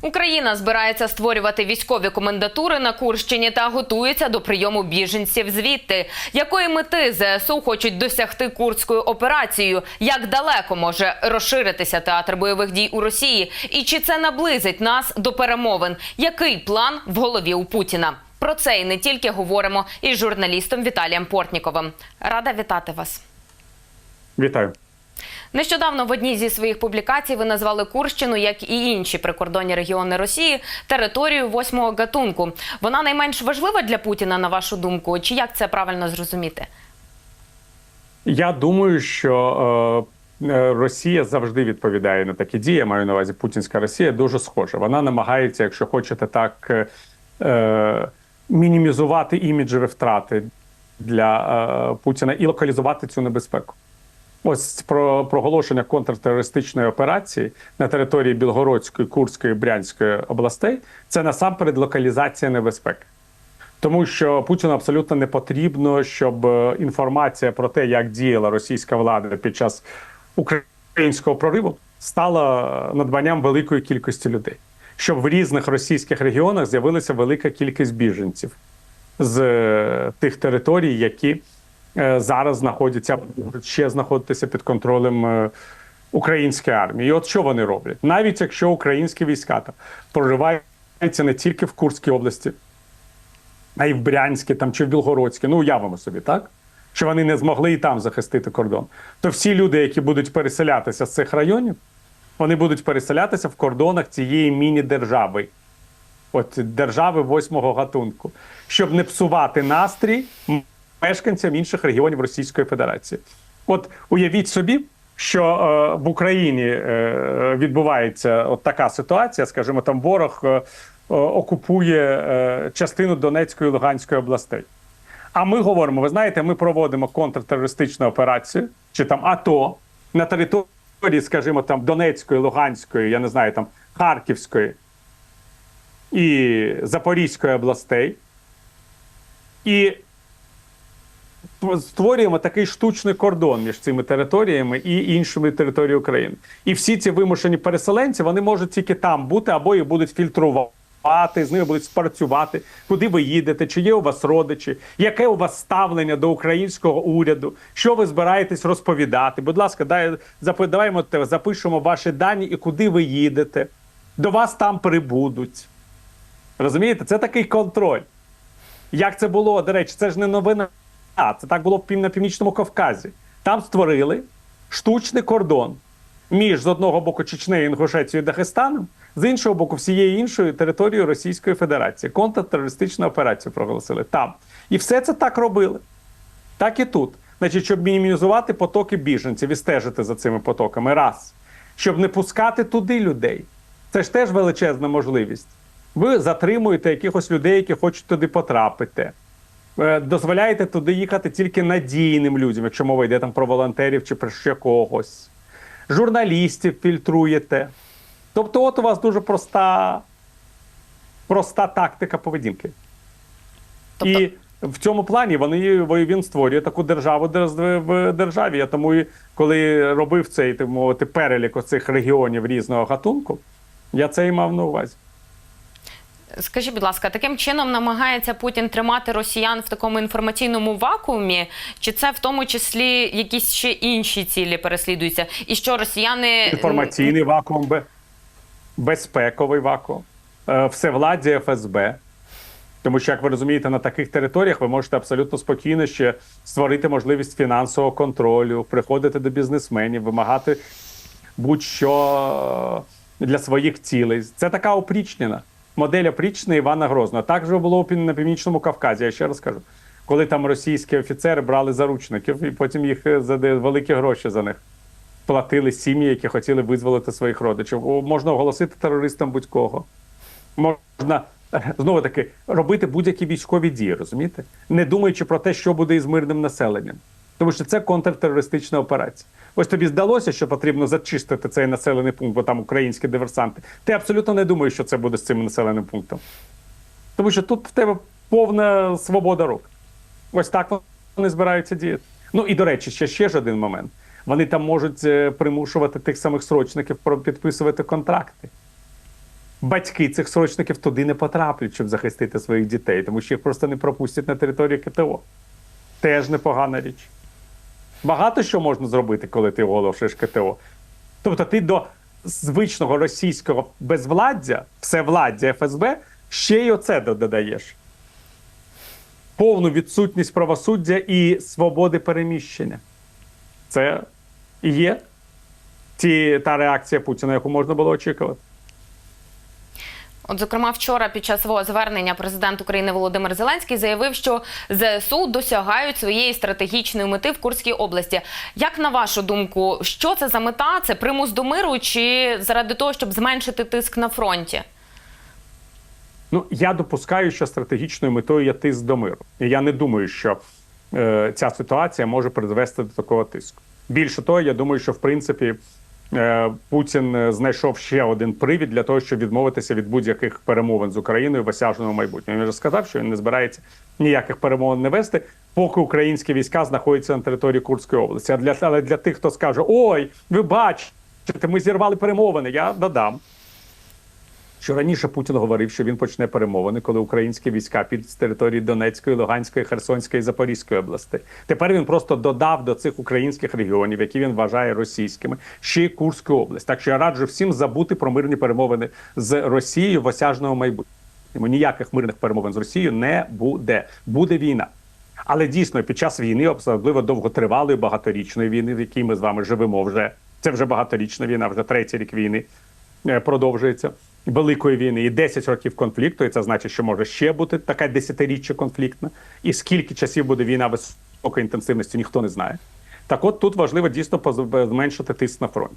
Україна збирається створювати військові комендатури на Курщині та готується до прийому біженців звідти. Якої мети ЗСУ хочуть досягти курською операцією? Як далеко може розширитися театр бойових дій у Росії? І чи це наблизить нас до перемовин? Який план в голові у Путіна? Про це і не тільки говоримо із журналістом Віталієм Портніковим. Рада вітати вас. Вітаю. Нещодавно в одній зі своїх публікацій ви назвали Курщину, як і інші прикордонні регіони Росії, територію восьмого гатунку. Вона найменш важлива для Путіна, на вашу думку? Чи як це правильно зрозуміти? Я думаю, що е, е, Росія завжди відповідає на такі дії. Я маю на увазі путінська Росія дуже схожа. Вона намагається, якщо хочете так, е, мінімізувати іміджеві втрати для Путіна і локалізувати цю небезпеку. Ось про проголошення контртерористичної операції на території Білгородської, Курської, Брянської областей це насамперед локалізація небезпеки. Тому що Путіну абсолютно не потрібно, щоб е, інформація про те, як діяла російська влада під час українського прориву, стала надбанням великої кількості людей, щоб в різних російських регіонах з'явилася велика кількість біженців з е, тих територій, які е, зараз знаходяться ще знаходитися під контролем е, української армії. І от що вони роблять, навіть якщо українські війська там прориваються не тільки в Курській області а й в Брянське там чи в Білгородське, ну уявимо собі, так? Що вони не змогли і там захистити кордон. То всі люди, які будуть переселятися з цих районів, вони будуть переселятися в кордонах цієї міні-держави, от держави восьмого гатунку, щоб не псувати настрій мешканцям інших регіонів Російської Федерації. От уявіть собі, що е, в Україні е, відбувається от така ситуація, скажімо, там ворог. Е, окупує е, частину Донецької і Луганської областей. А ми говоримо: ви знаєте, ми проводимо контртерористичну операцію чи там АТО на території, скажімо, там Донецької, Луганської, я не знаю, там Харківської і Запорізької областей. І створюємо такий штучний кордон між цими територіями і іншими територіями України. І всі ці вимушені переселенці вони можуть тільки там бути або їх будуть фільтрувати. З ними будуть спрацювати, куди ви їдете, чи є у вас родичі, яке у вас ставлення до українського уряду, що ви збираєтесь розповідати? Будь ласка, дай давайте запишемо ваші дані і куди ви їдете. До вас там прибудуть. Розумієте, це такий контроль. Як це було, до речі, це ж не новина. Це так було на Північному Кавказі. Там створили штучний кордон між з одного боку Чечнею, Інгушецією і Дагестаном, з іншого боку, всією іншою територією Російської Федерації. Контртерористичну операцію проголосили там. І все це так робили. Так і тут. Значить, щоб мінімізувати потоки біженців і стежити за цими потоками. Раз. Щоб не пускати туди людей. Це ж теж величезна можливість. Ви затримуєте якихось людей, які хочуть туди потрапити. Е, Дозволяєте туди їхати тільки надійним людям, якщо мова йде там про волонтерів чи про ще когось. Журналістів фільтруєте. Тобто, от у вас дуже проста проста тактика поведінки. Тобто... І в цьому плані вони він створює таку державу в державі. Я тому, і коли робив цей так мовити, перелік оцих регіонів різного гатунку, я це і мав на увазі. Скажіть, будь ласка, таким чином намагається Путін тримати росіян в такому інформаційному вакуумі? Чи це в тому числі якісь ще інші цілі переслідуються? І що росіяни інформаційний вакуум, безпековий вакуум, е, всевладдя ФСБ. Тому що, як ви розумієте, на таких територіях ви можете абсолютно спокійно ще створити можливість фінансового контролю, приходити до бізнесменів, вимагати будь-що для своїх цілей. Це така опрічнена модель опрічна Івана Грозного. Так же було на північному Кавказі. Я ще раз кажу, коли там російські офіцери брали заручників і потім їх за великі гроші за них платили сім'ї, які хотіли визволити своїх родичів. Можна оголосити терористам будь-кого. Можна знову таки робити будь-які військові дії, розумієте? Не думаючи про те, що буде із мирним населенням. Тому що це контртерористична операція. Ось тобі здалося, що потрібно зачистити цей населений пункт, бо там українські диверсанти. Ти абсолютно не думаєш, що це буде з цим населеним пунктом. Тому що тут в тебе повна свобода рук. Ось так вони збираються діяти. Ну і до речі, ще ще ж один момент. Вони там можуть примушувати тих самих срочників підписувати контракти. батьки цих срочників туди не потраплять, щоб захистити своїх дітей, тому що їх просто не пропустять на територію КТО. Теж непогана річ. Багато що можна зробити, коли ти оголошуєш КТО. Тобто ти до звичного російського безвладдя, всевладдя ФСБ, ще й оце додаєш. Повну відсутність правосуддя і свободи переміщення. Це і є ті, та реакція Путіна, яку можна було очікувати. От, зокрема, вчора під час свого звернення президент України Володимир Зеленський заявив, що ЗСУ досягають своєї стратегічної мети в Курській області. Як на вашу думку, що це за мета? Це примус до миру чи заради того, щоб зменшити тиск на фронті? Ну, я допускаю, що стратегічною метою є тиск до миру. І я не думаю, що е, ця ситуація може призвести до такого тиску. Більше того, я думаю, що в принципі Путін е, знайшов ще один привід для того, щоб відмовитися від будь-яких перемовин з Україною в осяжному майбутньому. Він вже сказав, що він не збирається ніяких перемовин не вести, поки українські війська знаходяться на території Курської області. А для але для тих, хто скаже: Ой, ви бачите, ми зірвали перемовини, я додам. Що раніше Путін говорив, що він почне перемовини, коли українські війська підуть з території Донецької, Луганської, Херсонської Запорізької областей. Тепер він просто додав до цих українських регіонів, які він вважає російськими, ще й Курську область. Так що я раджу всім забути про мирні перемовини з Росією в осяжному майбутньому. Ніяких мирних перемовин з Росією не буде. Буде війна. Але дійсно під час війни, особливо довготривалої багаторічної війни, в якій ми з вами живемо вже це вже багаторічна війна, вже третій рік війни е, продовжується. Великої війни і 10 років конфлікту, і це значить, що може ще бути така десятиріччя конфліктна. І скільки часів буде війна високої інтенсивності, ніхто не знає. Так от тут важливо дійсно зменшити тиск на фронті.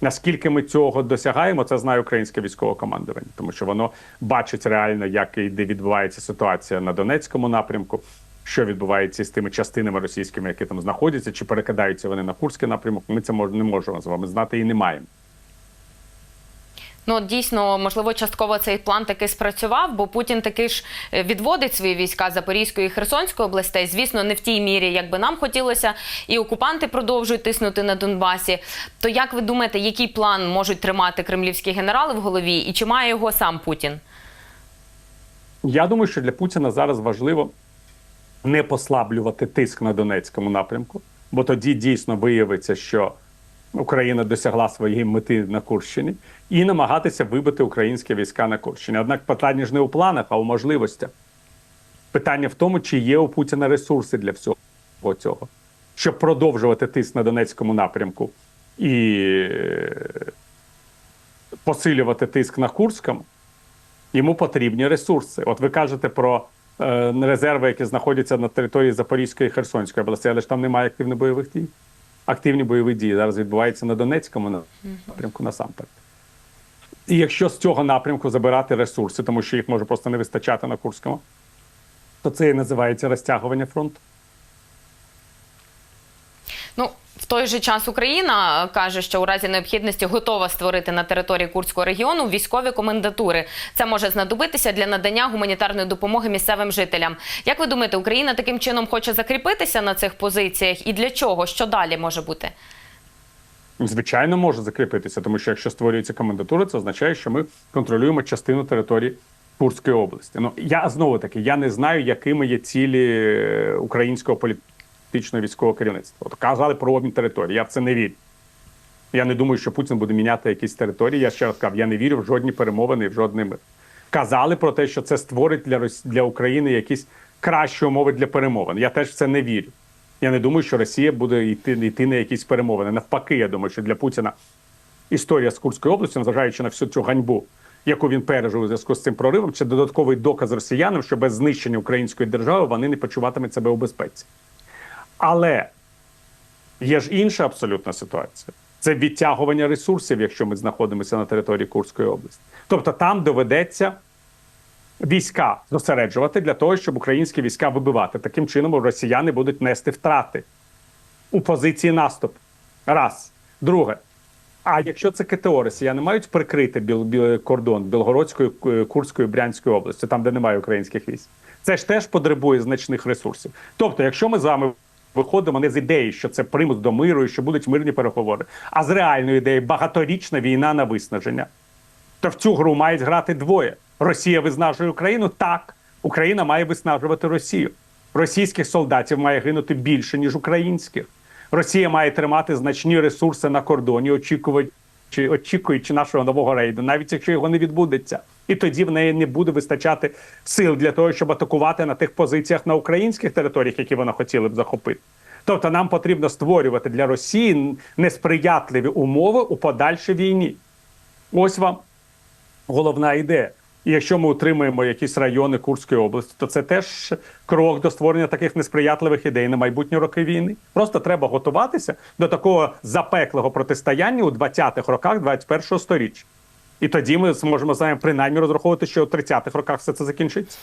Наскільки ми цього досягаємо, це знає українське військове командування, тому що воно бачить реально, як і де відбувається ситуація на Донецькому напрямку, що відбувається з тими частинами російськими, які там знаходяться, чи перекидаються вони на Курський напрямок. Ми це не можемо з вами знати і не маємо. Ну дійсно, можливо, частково цей план таки спрацював, бо Путін таки ж е, відводить свої війська Запорізької і Херсонської областей. Звісно, не в тій мірі, як би нам хотілося, і окупанти продовжують тиснути на Донбасі. То як ви думаєте, який план можуть тримати кремлівські генерали в голові, і чи має його сам Путін? Я думаю, що для Путіна зараз важливо не послаблювати тиск на Донецькому напрямку, бо тоді дійсно виявиться, що Україна досягла своєї мети на Курщині, і намагатися вибити українські війська на Курщині. Однак питання ж не у планах, а у можливостях. Питання в тому, чи є у Путіна ресурси для всього цього, щоб продовжувати тиск на Донецькому напрямку і е, посилювати тиск на Курському йому потрібні ресурси. От ви кажете про е, резерви, які знаходяться на території Запорізької і Херсонської області, але ж там немає активних бойових дій. Активні бойові дії зараз відбуваються на Донецькому напрямку насамперед. І якщо з цього напрямку забирати ресурси, тому що їх може просто не вистачати на Курському, то це і називається розтягування фронту. Ну, той же час Україна е, каже, що у разі необхідності готова створити на території Курського регіону військові комендатури. Це може знадобитися для надання гуманітарної допомоги місцевим жителям. Як ви думаєте, Україна таким чином хоче закріпитися на цих позиціях? І для чого? Що далі може бути? Звичайно, може закріпитися, тому що якщо створюється комендатура, це означає, що ми контролюємо частину території Курської області. Ну я знову таки я не знаю, якими є цілі е, українського політичного військового керівництва. От казали про обмін території. Я в це не вірю. Я не думаю, що Путін буде міняти якісь території. Я ще раз кажу, я не вірю в жодні перемовини в жодний мир. Казали про те, що це створить для Рос... для України якісь кращі умови для перемовин. Я теж в це не вірю. Я не думаю, що Росія буде йти, йти на якісь перемовини. Навпаки, я думаю, що для Путіна історія з Курської області, незважаючи на всю цю ганьбу, яку він пережив у зв'язку з цим проривом, це додатковий доказ росіянам, що без знищення української держави вони не почуватимуть себе у безпеці. Але є ж інша абсолютна ситуація. Це відтягування ресурсів, якщо ми знаходимося на території Курської області. Тобто там доведеться війська зосереджувати для того, щоб українські війська вибивати. Таким чином росіяни будуть нести втрати у позиції наступу. Раз. Друге. А якщо це КТО, росіяни мають прикрити біл, біл, кордон Білгородської, Курської, Брянської області, там, де немає українських військ. Це ж теж потребує значних ресурсів. Тобто, якщо ми з вами виходимо не з ідеї, що це примус до миру і що будуть мирні переговори, а з реальної ідеї багаторічна війна на виснаження, то в цю гру мають грати двоє. Росія виснажує Україну. Так, Україна має виснажувати Росію. Російських солдатів має гинути більше, ніж українських. Росія має тримати значні ресурси на кордоні, очікуючи, очікуючи нашого нового рейду, навіть якщо його не відбудеться. І тоді в неї не буде вистачати сил для того, щоб атакувати на тих позиціях на українських територіях, які вона хотіла б захопити. Тобто нам потрібно створювати для Росії несприятливі умови у подальшій війні. Ось вам головна ідея. І якщо ми утримуємо якісь райони Курської області, то це теж крок до створення таких несприятливих ідей на майбутні роки війни. Просто треба готуватися до такого запеклого протистояння у 20-х роках 21-го сторіччя. І тоді ми зможемо з вами принаймні розраховувати, що у 30-х роках все це закінчиться.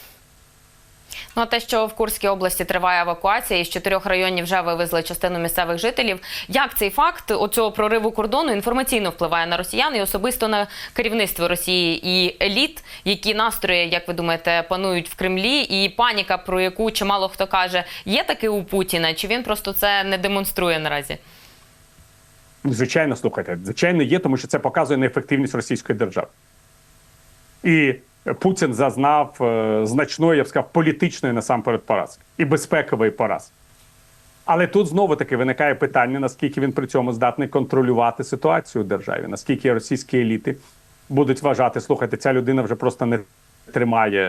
Ну, а те, що в Курській області триває евакуація, і з чотирьох районів вже вивезли частину місцевих жителів. Як цей факт оцього прориву кордону інформаційно впливає на росіян і особисто на керівництво Росії і еліт, які настрої, як ви думаєте, панують в Кремлі, і паніка, про яку чимало хто каже, є таки у Путіна, чи він просто це не демонструє наразі? Звичайно, слухайте, звичайно, є, тому що це показує неефективність російської держави. І Путін зазнав е, значної, я б сказав, політичної насамперед поразки і безпекової поразки. Але тут знову таки виникає питання, наскільки він при цьому здатний контролювати ситуацію в державі, наскільки російські еліти будуть вважати, слухайте, ця людина вже просто не тримає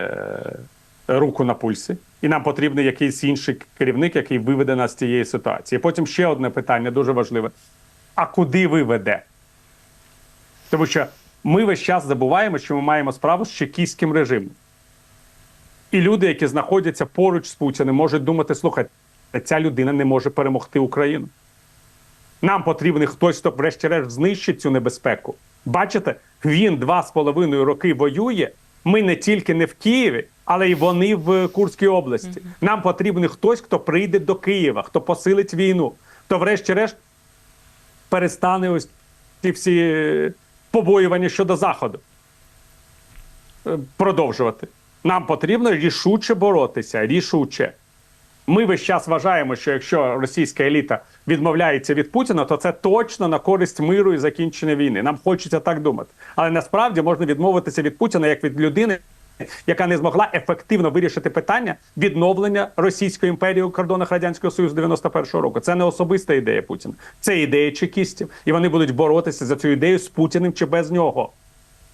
е, руку на пульсі, і нам потрібен якийсь інший керівник, який виведе нас з цієї ситуації. Потім ще одне питання дуже важливе: а куди виведе? Тому що ми весь час забуваємо, що ми маємо справу з чекістським режимом. І люди, які знаходяться поруч з Путіним, можуть думати: слухайте, ця людина не може перемогти Україну. Нам потрібен хтось, хто, врешті-решт, знищить цю небезпеку. Бачите, він два з половиною роки воює. Ми не тільки не в Києві, але й вони в Курській області. Нам потрібен хтось, хто прийде до Києва, хто посилить війну, хто, врешті-решт, перестане ось ці всі побоювання щодо Заходу е, продовжувати. Нам потрібно рішуче боротися, рішуче. Ми весь час вважаємо, що якщо російська еліта відмовляється від Путіна, то це точно на користь миру і закінчення війни. Нам хочеться так думати. Але насправді можна відмовитися від Путіна як від людини, яка не змогла ефективно вирішити питання відновлення Російської імперії у кордонах радянського союзу 91-го року. Це не особиста ідея Путіна, це ідея чекістів, і вони будуть боротися за цю ідею з Путіним чи без нього.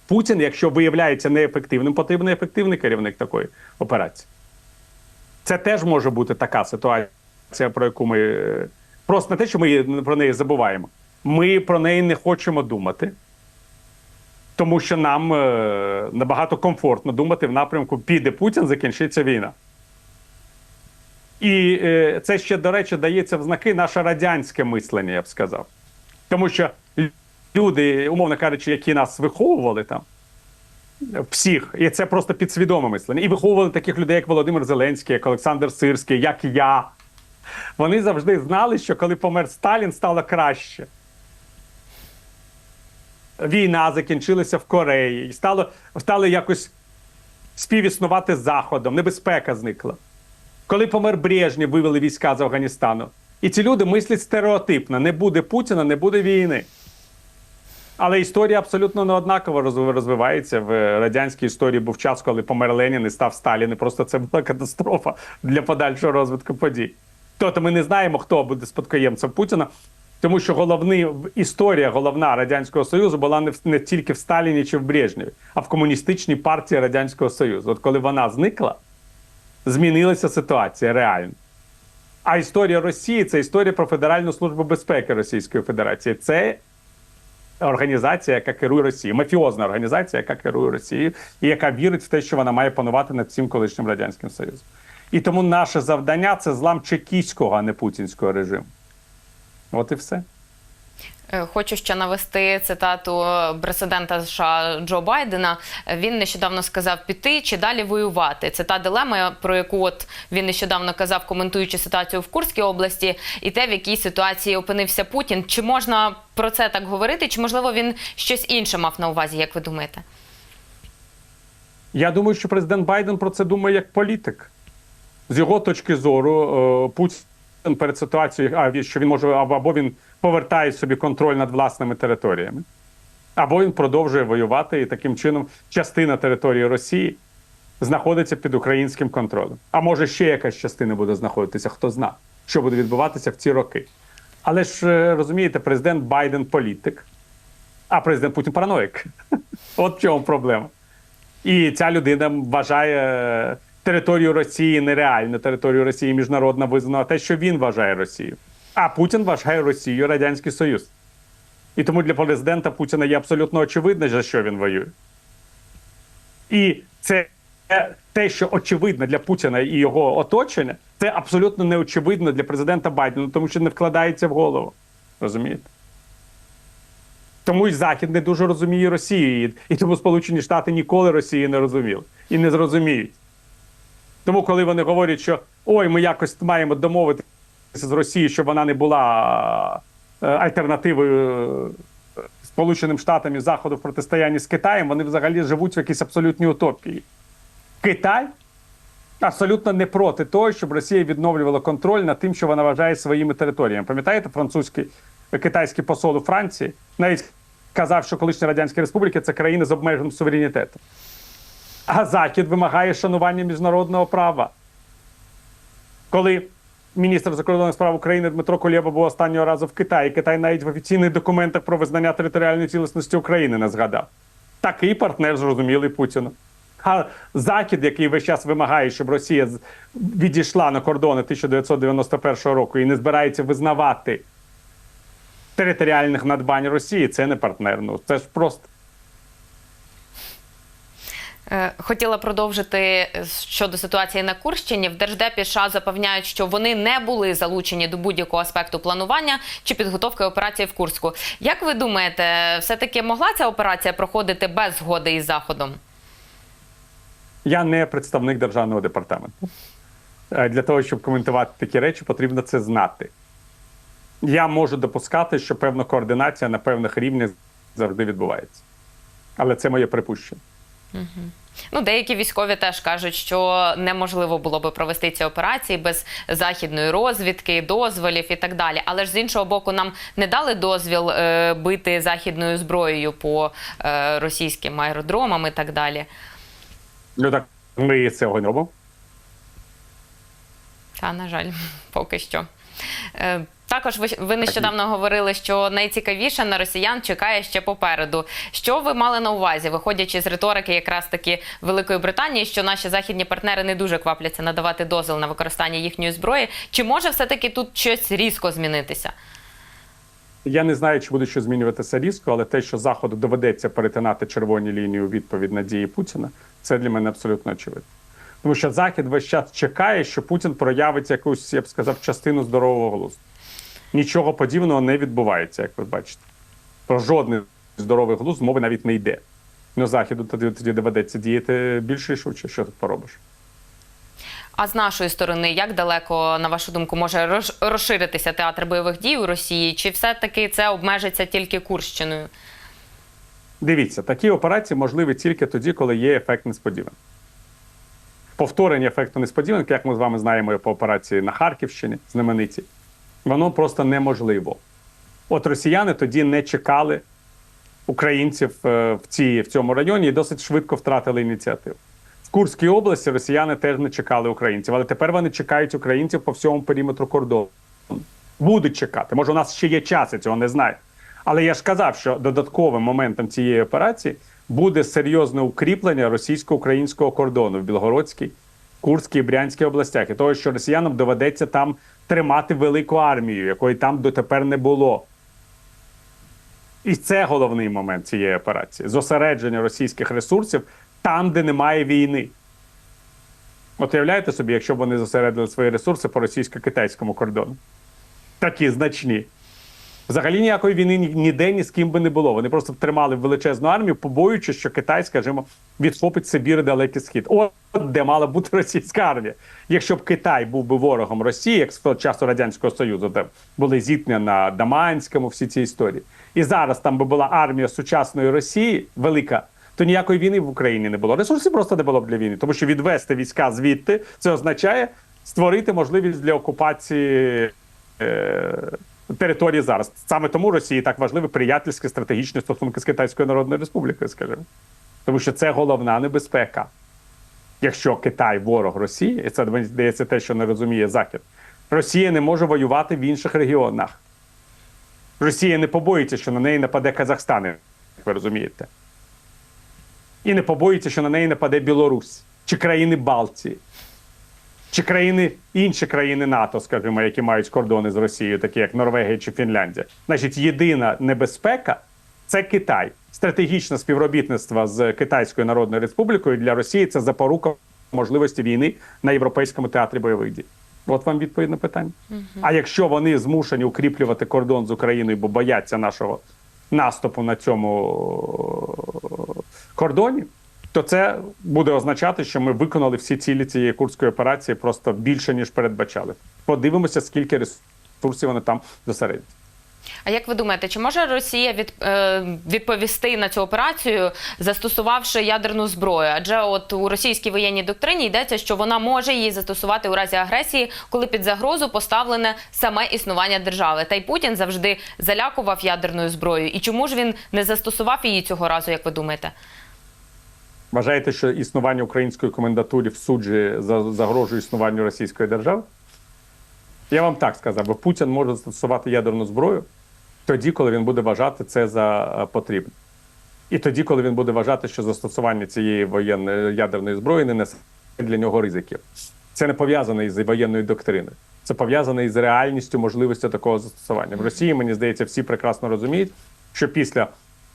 Путін, якщо виявляється неефективним, потрібен ефективний керівник такої операції. Це теж може бути така ситуація, про яку ми е, просто не те, що ми про неї забуваємо. Ми про неї не хочемо думати, тому що нам е, набагато комфортно думати в напрямку піде Путін, закінчиться війна. І е, це ще, до речі, дається в знаки наше радянське мислення, я б сказав. Тому що люди, умовно кажучи, які нас виховували там, всіх, і це просто підсвідоме мислення. І виховували таких людей, як Володимир Зеленський, як Олександр Сирський, як я. Вони завжди знали, що коли помер Сталін, стало краще. Війна закінчилася в Кореї, і стало, стало якось співіснувати з Заходом, небезпека зникла. Коли помер Брежнєв, вивели війська з Афганістану. І ці люди мислять стереотипно: не буде Путіна, не буде війни. Але історія абсолютно не однаково розвивається. В радянській історії був час, коли помер Ленін і став Сталін. І просто це була катастрофа для подальшого розвитку подій. Тобто ми не знаємо, хто буде спадкоємцем Путіна, тому що головний історія, головна радянського союзу була не, в- не тільки в Сталіні чи в Брежнєві, а в комуністичній партії радянського союзу. От коли вона зникла, змінилася ситуація реально. А історія Росії це історія про Федеральну службу безпеки Російської Федерації. Це організація, яка керує Росією, мафіозна організація, яка керує Росією, і яка вірить в те, що вона має панувати над всім колишнім радянським союзом. І тому наше завдання це злам чекістського, а не путінського режиму. От і все. Е, Хочу ще навести цитату президента США Джо Байдена. Він нещодавно сказав піти чи далі воювати. Це та дилема, про яку от він нещодавно казав, коментуючи ситуацію в Курській області, і те, в якій ситуації опинився Путін. Чи можна про це так говорити? Чи можливо він щось інше мав на увазі? Як ви думаєте? Я думаю, що президент Байден про це думає як політик. З його точки зору, е, Путін перед ситуацією, що він може або він повертає собі контроль над власними територіями. Або він продовжує воювати, і таким чином частина території Росії знаходиться під українським контролем. А може ще якась частина буде знаходитися, хто зна, що буде відбуватися в ці роки. Але ж е, розумієте, президент Байден політик, а президент Путін параноїк. От в чому проблема. І ця людина вважає територію Росії нереальну територію Росії міжнародно визнано те, що він вважає Росію. А Путін вважає Росію Радянський Союз. І тому для президента Путіна є абсолютно очевидно, за що він воює. І це те, що очевидно для Путіна і його оточення, це абсолютно неочевидно для президента Байдена, тому що не вкладається в голову. Розумієте? Тому й Захід не дуже розуміє Росію, і, і тому Сполучені Штати ніколи Росії не розуміли і не зрозуміють. Тому, коли вони говорять, що ой, ми якось маємо домовитися з Росією, щоб вона не була е, альтернативою е, Сполученим Штатам і Заходу в протистоянні з Китаєм, вони взагалі живуть в якійсь абсолютній утопії. Китай абсолютно не проти того, щоб Росія відновлювала контроль над тим, що вона вважає своїми територіями. Пам'ятаєте, французький китайський посол у Франції навіть казав, що колишні радянські республіки це країни з обмеженим суверенітетом. А Захід вимагає шанування міжнародного права. Коли міністр закордонних справ України Дмитро Кулєба був останнього разу в Китаї, Китай навіть в офіційних документах про визнання територіальної цілісності України не згадав. Такий партнер зрозумілий Путіну. А Захід, який весь час вимагає, щоб Росія відійшла на кордони 1991 року і не збирається визнавати територіальних надбань Росії, це не партнер. Ну це ж просто. Е, Хотіла продовжити е, щодо ситуації на Курщині. В Держдепі США запевняють, що вони не були залучені до будь-якого аспекту планування чи підготовки операції в Курську. Як ви думаєте, все-таки могла ця операція проходити без згоди із Заходом? Я не представник державного департаменту. Е, Для того, щоб коментувати такі речі, потрібно це знати. Я можу допускати, що певна координація на певних рівнях завжди відбувається. Але це моє припущення. Ну, деякі військові теж кажуть, що неможливо було би провести ці операції без західної розвідки, дозволів і так далі. Але ж з іншого боку, нам не дали дозвіл е, бити західною зброєю по е, російським аеродромам і так далі. Ну так ми цього не робимо. Та, на жаль, поки що. Е, Також ви, нещодавно говорили, що найцікавіше на росіян чекає ще попереду. Що ви мали на увазі, виходячи з риторики якраз таки Великої Британії, що наші західні партнери не дуже квапляться надавати дозвіл на використання їхньої зброї? Чи може все-таки тут щось різко змінитися? Я не знаю, чи буде що змінюватися різко, але те, що Заходу доведеться перетинати червоні лінії у відповідь на дії Путіна, це для мене абсолютно очевидно. Тому що Захід весь час чекає, що Путін проявить якусь, я б сказав, частину здорового глузду. Нічого подібного не відбувається, як ви бачите. Про жодний здоровий глузд мови навіть не йде. Ну, Заходу тоді, тоді доведеться діяти більш рішуче, що тут поробиш. А з нашої сторони, як далеко, на вашу думку, може розширитися театр бойових дій у Росії? Чи все-таки це обмежиться тільки Курщиною? Дивіться, такі операції можливі тільки тоді, коли є ефект несподіванки. Повторення ефекту несподіванки, як ми з вами знаємо по операції на Харківщині, знамениті, воно просто неможливо. От росіяни тоді не чекали українців е, в, цій, в цьому районі і досить швидко втратили ініціативу. В Курській області росіяни теж не чекали українців, але тепер вони чекають українців по всьому периметру кордону. Будуть чекати. Може, у нас ще є час, я цього не знаю. Але я ж казав, що додатковим моментом цієї операції буде серйозне укріплення російсько-українського кордону в Білгородській, Курській і Брянській областях, і того, що росіянам доведеться там тримати велику армію, якої там дотепер не було. І це головний момент цієї операції зосередження російських ресурсів там, де немає війни. От уявляєте собі, якщо б вони зосередили свої ресурси по російсько-китайському кордону. Такі значні. Взагалі ніякої війни ні- ніде ні з ким би не було. Вони просто тримали величезну армію, побоюючись, що Китай, скажімо, відхопить Сибір і далекий схід. От де мала бути російська армія. Якщо б Китай був би ворогом Росії, як з часу Радянського Союзу, де були зіткнення на Даманському, всі ці історії, і зараз там би була армія сучасної Росії велика. То ніякої війни в Україні не було. Ресурсів просто не було б для війни, тому що відвести війська звідти це означає створити можливість для окупації е, території зараз. Саме тому Росії так важливі приятельські стратегічні стосунки з Китайською Народною Республікою, скажімо. Тому що це головна небезпека. Якщо Китай ворог Росії, і це здається те, що не розуміє Захід, Росія не може воювати в інших регіонах. Росія не побоїться, що на неї нападе Казахстан, як ви розумієте. І не побоїться, що на неї нападе Білорусь чи країни Балтії, чи країни інші країни НАТО, скажімо, які мають кордони з Росією, такі як Норвегія чи Фінляндія. Значить, єдина небезпека це Китай. Стратегічне співробітництво з Китайською Народною Республікою для Росії це запорука можливості війни на європейському театрі бойових дій. От вам відповідь на питання. А якщо вони змушені укріплювати кордон з Україною, бо бояться нашого наступу на цьому кордоні, то це буде означати, що ми виконали всі цілі цієї курської операції просто більше ніж передбачали. Подивимося, скільки ресурсів вони там зосередять. А як ви думаєте, чи може Росія від, е, відповісти на цю операцію, застосувавши ядерну зброю? Адже от у російській воєнній доктрині йдеться, що вона може її застосувати у разі агресії, коли під загрозу поставлене саме існування держави. Та й Путін завжди залякував ядерною зброєю. І чому ж він не застосував її цього разу, як ви думаєте? Вважаєте, що існування української комендатури в суджі за- загрожує існуванню Російської держави? Я вам так сказав, бо Путін може застосувати ядерну зброю тоді, коли він буде вважати це за е, потрібне. І тоді, коли він буде вважати, що застосування цієї воєнної ядерної зброї не несе для нього ризиків. Це не пов'язане із воєнною доктриною. Це пов'язане із реальністю можливості такого застосування. В Росії, мені здається, всі прекрасно розуміють, що після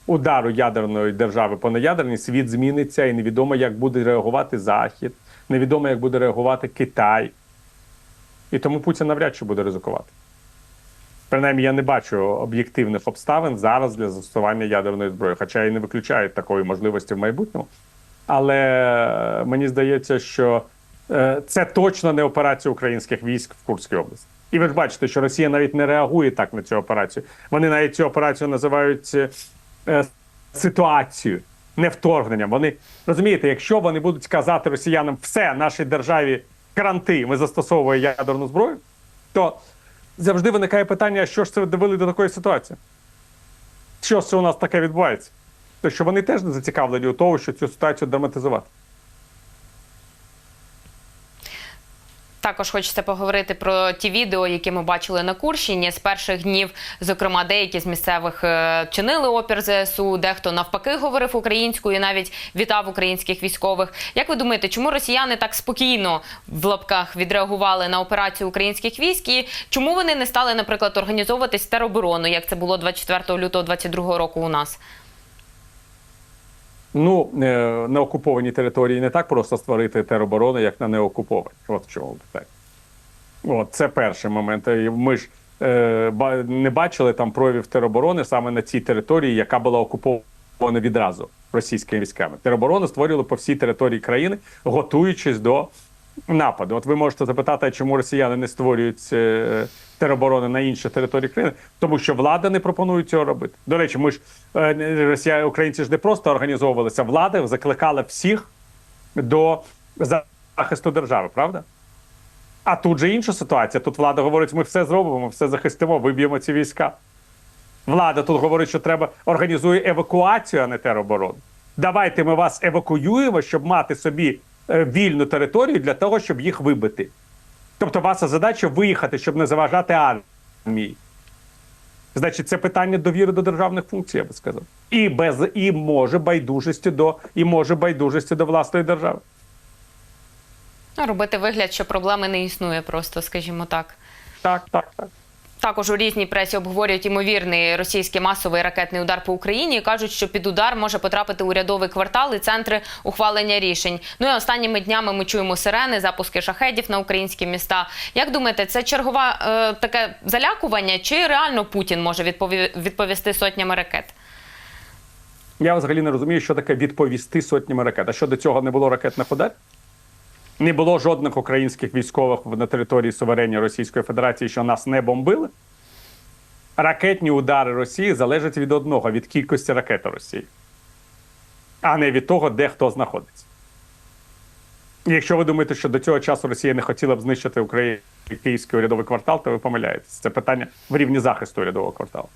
удару ядерної держави по неядерній світ зміниться, і невідомо, як буде реагувати Захід, невідомо, як буде реагувати Китай. І тому Путін навряд чи буде ризикувати. Принаймні, я не бачу об'єктивних обставин зараз для застосування ядерної зброї, хоча і не виключають такої можливості в майбутньому. Але е, мені здається, що е, це точно не операція українських військ в Курській області. І ви ж бачите, що Росія навіть не реагує так на цю операцію. Вони навіть цю операцію називають е, е, не вторгненням. Вони розумієте, якщо вони будуть казати росіянам все нашій державі кранти, ми застосовуємо ядерну зброю, то завжди виникає питання, що ж це довели до такої ситуації? Що ж це у нас таке відбувається? То що вони теж не зацікавлені у того, що цю ситуацію драматизувати. Також хочеться поговорити про ті відео, які ми бачили на Курщині з перших днів. Зокрема, деякі з місцевих е, чинили опір ЗСУ, дехто навпаки говорив українською, навіть вітав українських військових. Як ви думаєте, чому росіяни так спокійно в лапках відреагували на операцію українських військ? І чому вони не стали, наприклад, організовуватись тероборону, як це було 24 лютого 2022 року у нас? Ну, е, на окупованій території не так просто створити тероборону, як на неокупованій. От чому питання. От, це перший момент. Ми ж е, не бачили там проявів тероборони саме на цій території, яка була окупована відразу російськими військами. Тероборону створювали по всій території країни, готуючись до нападу. От ви можете запитати, чому росіяни не створюють е, тероборони на іншій території країни, тому що влада не пропонує цього робити. До речі, ми ж е, росіяни, українці ж не просто організовувалися, влада закликала всіх до захисту держави, правда? А тут же інша ситуація. Тут влада говорить, ми все зробимо, все захистимо, виб'ємо ці війська. Влада тут говорить, що треба організує евакуацію, а не тероборону. Давайте ми вас евакуюємо, щоб мати собі вільну територію для того, щоб їх вибити. Тобто, ваша задача виїхати, щоб не заважати армії. Значить, це питання довіри до державних функцій, я би сказав. І без і може байдужості до і може байдужості до власної держави. Ну, Робити вигляд, що проблеми не існує, просто скажімо так. Так, так, так. Також у різній пресі обговорюють ймовірний російський масовий ракетний удар по Україні і кажуть, що під удар може потрапити урядовий квартал і центри ухвалення рішень. Ну і останніми днями ми чуємо сирени, запуски шахедів на українські міста. Як думаєте, це чергове е, таке залякування, чи реально Путін може відповісти сотнями ракет? Я взагалі не розумію, що таке відповісти сотнями ракет. А що до цього не було ракетних ударів? Не було жодних українських військових на території суверенної Російської Федерації, що нас не бомбили. Ракетні удари Росії залежать від одного від кількості ракет Росії, а не від того, де хто знаходиться. Якщо ви думаєте, що до цього часу Росія не хотіла б знищити Україну київський урядовий квартал, то ви помиляєтесь. Це питання в рівні захисту урядового кварталу.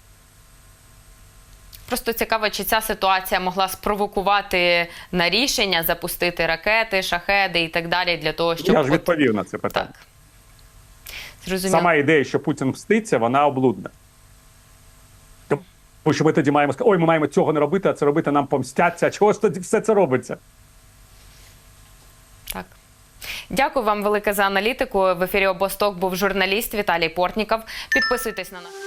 Просто цікаво, чи ця ситуація могла спровокувати на рішення запустити ракети, шахеди і так далі для того, щоб Я ж відповів на це питання. так. Зрозуміло. Сама ідея, що Путін мститься, вона облудна. Тому що ми тоді маємо сказати, ой, ми маємо цього не робити, а це робити нам помстяться. Чого ж тоді все це робиться? Так. Дякую вам велике за аналітику. В ефірі Обосток був журналіст Віталій Портніков. Підписуйтесь на нас.